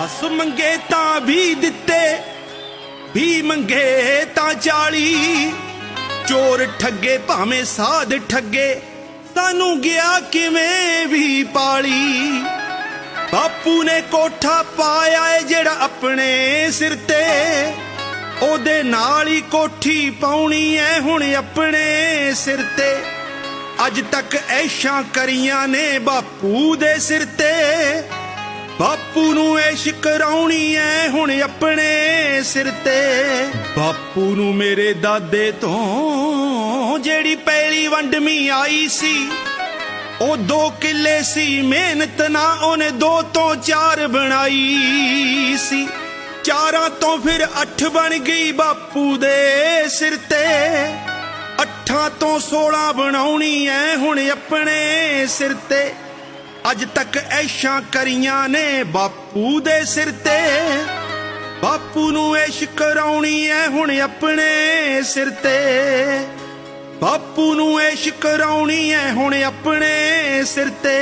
ਹੱਸ ਮੰਗੇ ਤਾਂ ਵੀ ਦਿੱਤੇ, ਵੀ ਮੰਗੇ ਤਾਂ ਚਾਲੀ ਚੋਰ ਠੱਗੇ ਭਾਵੇਂ ਸਾਧ ਠੱਗੇ, ਸਾਨੂੰ ਗਿਆ ਕਿਵੇਂ ਵੀ ਪਾਲੀ। ਬਾਪੂ ਨੇ ਕੋਠਾ ਪਾਇਆ ਏ ਜਿਹੜਾ ਆਪਣੇ ਸਿਰ ਤੇ, ਉਹਦੇ ਨਾਲ ਹੀ ਕੋਠੀ ਪਾਉਣੀ ਐ ਹੁਣ ਆਪਣੇ ਸਿਰ ਤੇ। ਅੱਜ ਤੱਕ ਐਸ਼ਾਂ ਕਰੀਆਂ ਨੇ ਬਾਪੂ ਦੇ ਸਿਰ ਤੇ ਬਾਪੂ ਨੂੰ ਐਸ਼ ਕਰਾਉਣੀ ਐ ਹੁਣ ਆਪਣੇ ਸਿਰ ਤੇ। ਬਾਪੂ ਨੂੰ ਮੇਰੇ ਦਾਦੇ ਤੋਂ ਜਿਹੜੀ ਪਹਿਲੀ ਵੰਡਮੀ ਆਈ ਸੀ, ਉਹ ਦੋ ਕਿੱਲੇ ਸੀ। ਮਿਹਨਤ ਨਾ ਉਹਨੇ ਦੋ ਤੋਂ ਚਾਰ ਬਣਾਈ ਸੀ। ਚਾਰਾਂ ਤੋਂ ਫਿਰ ਅੱਠ ਬਣ ਗਈ ਬਾਪੂ ਦੇ ਸਿਰ ਤੇ। ਅੱਠਾਂ ਤੋਂ 16 ਬਣਾਉਣੀ ਐ ਹੁਣ ਆਪਣੇ ਸਿਰ ਤੇ। ਅੱਜ ਤੱਕ ਐਸ਼ਾਂ ਕਰੀਆਂ ਨੇ ਬਾਪੂ ਦੇ ਸਿਰ ਤੇ। ਬਾਪੂ ਨੂੰ ਐਸ਼ ਕਰਾਉਣੀ ਐ ਹੁਣ ਆਪਣੇ ਸਿਰ ਤੇ। ਬਾਪੂ ਨੂੰ ਐਸ਼ ਕਰਾਉਣੀ ਐ ਹੁਣ ਆਪਣੇ ਸਿਰ ਤੇ।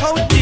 cold.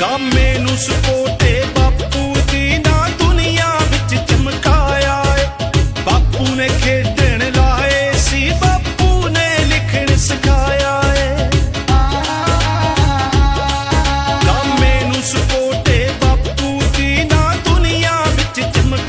ਦਾਮੇ ਨੂੰ ਸਪੋਰਟ